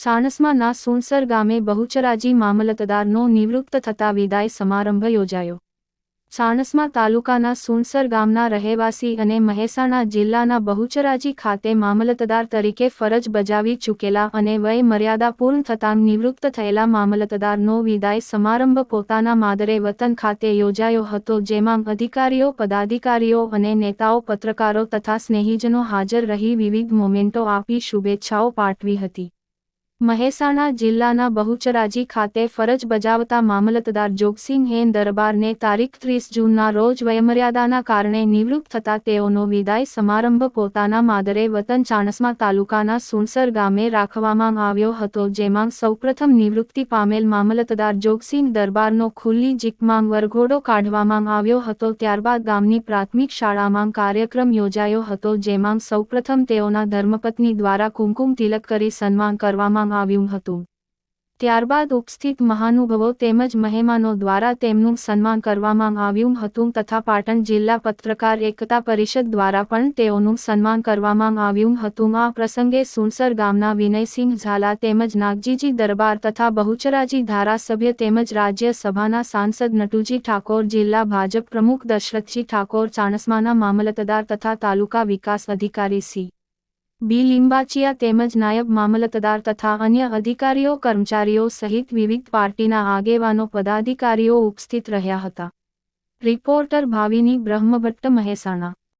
સાણસમાં ના સુનસર ગામે બહુચરાજી મામલતદારનો નિવૃત્ત થતા વિદાય સમારંભ યોજાયો. સાણસમા તાલુકાના સુનસર ગામના રહેવાસી અને મહેસાણા જિલ્લાના બહુચરાજી ખાતે મામલતદાર તરીકે ફરજ બજાવી ચૂકેલા અને વય મર્યાદા પૂર્ણ થતાં નિવૃત્ત થયેલા મામલતદારનો વિદાય સમારંભ પોતાના માદરે વતન ખાતે યોજાયો હતો, જેમાં અધિકારીઓ, પદાધિકારીઓ અને નેતાઓ, પત્રકારો તથા સ્નેહીજનો હાજર રહી વિવિધ મોમેન્ટો આપી શુભેચ્છાઓ પાઠવી હતી. મહેસાણા જિલ્લાના બહુચરાજી ખાતે ફરજ બજાવતા મામલતદાર જોગસિંહેન દરબારને તારીખ ત્રીસ જૂનના રોજ વયમર્યાદાના કારણે નિવૃત્ત થતા તેઓનો વિદાય સમારંભ પોતાના માદરે વતન ચાણસમા તાલુકાના સુણસર ગામે રાખવામાં આવ્યો હતો, જેમાં સૌપ્રથમ નિવૃત્તિ પામેલ મામલતદાર જોગસિંહ દરબારનો ખુલ્લી જીકમાં વરઘોડો કાઢવામાં આવ્યો હતો, ત્યારબાદ ગામની પ્રાથમિક શાળામાં કાર્યક્રમ યોજાયો હતો, જેમાં સૌપ્રથમ તેઓના ધર્મપત્ની દ્વારા કુમકુમ તિલક કરી સન્માન કરવામાં આવ્યું હતું. ત્યારબાદ ઉપસ્થિત મહાનુભવો તેમજ મહેમાનો દ્વારા તેમનું સન્માન કરવામાં આવ્યું હતું તથા પાટણ જિલ્લા પત્રકાર એકતા પરિષદ દ્વારા પણ તેઓનું સન્માન કરવામાં આવ્યું હતું. આ પ્રસંગે સુનસર ગામના વિનયસિંહ ઝાલા તેમજ નાગજીજી દરબાર તથા બહુચરાજી ધારાસભ્ય તેમજ રાજ્યસભાના સાંસદ નટુજી ઠાકોર, જિલ્લા ભાજપ પ્રમુખ દશરથજી ઠાકોર, ચાણસમાના મામલતદાર તથા તાલુકા વિકાસ અધિકારી સી. બી લિંબાચિયા તેમજ નાયબ મામલતદાર તથા અન્ય અધિકારીઓ, કર્મચારીઓ સહિત વિવિધ પાર્ટીના આગેવાનો, પદાધિકારીઓ ઉપસ્થિત રહ્યા હતા. રિપોર્ટર ભાવિની બ્રહ્મભટ્ટ મહેસાણા.